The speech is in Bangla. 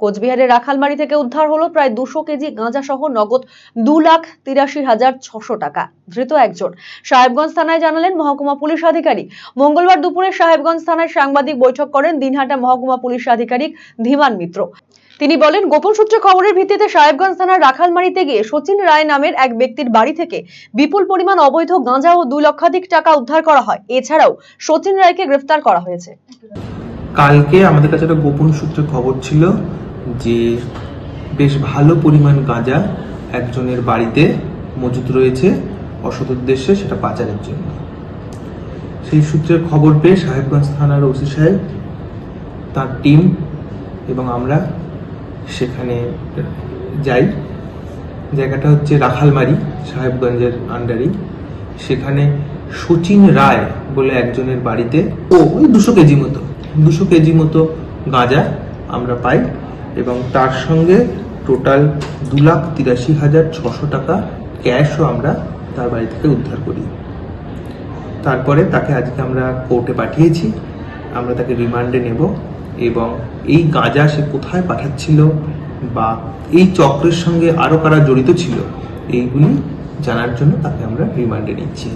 কোচবিহারের রাখালমারি থেকে উদ্ধার হলো প্রায় দুশো কেজি গাঁজা সহ নগদ দু লাখ তিরাশি হাজার ছশো টাকা। ধৃত একজন। সাহেবগঞ্জ থানায় জানালেন, মহকুমা পুলিশ আধিকারিক। মঙ্গলবার দুপুরে সাহেবগঞ্জ থানায় সাংবাদিক বৈঠক করেন দিনহাটা মহকুমা পুলিশ আধিকারিক ধীমান মিত্র। তিনি বলেন, গোপন সূত্রে খবরের ভিত্তিতে সাহেবগঞ্জ থানার রাখালমারিতে গিয়ে সচিন রায় নামের এক ব্যক্তির বাড়ি থেকে বিপুল পরিমাণ অবৈধ গাঁজা ও দুই লক্ষাধিক টাকা উদ্ধার করা হয়। এছাড়াও সচিন রায়কে গ্রেফতার করা হয়েছে। কালকে আমাদের কাছে একটা গোপন সূত্রে খবর ছিল যে বেশ ভালো পরিমাণ গাঁজা একজনের বাড়িতে মজুত রয়েছে অসৎ উদ্দেশ্যে সেটা পাচারের জন্য। সেই সূত্রে খবর পেয়ে সাহেবগঞ্জ থানার ওসি সাহেব, তার টিম এবং আমরা সেখানে যাই। জায়গাটা হচ্ছে রাখালমারি, সাহেবগঞ্জের আন্ডারি সেখানে সচিন রায় বলে একজনের বাড়িতে ও ওই দুশো কেজি মতো, দুশো কেজি মতো গাঁজা আমরা পাই। এবং তার সঙ্গে টোটাল দু লাখ তিরাশি হাজার ছশো টাকা ক্যাশও আমরা তার বাড়ি থেকে উদ্ধার করি। তারপরে তাকে আজকে আমরা কোর্টে পাঠিয়েছি। আমরা তাকে রিমান্ডে নেব এবং এই গাঁজা সে কোথায় পাঠাচ্ছিল বা এই চক্রের সঙ্গে আরও কারা জড়িত ছিল, এইগুলি জানার জন্য তাকে আমরা রিমান্ডে নিচ্ছি।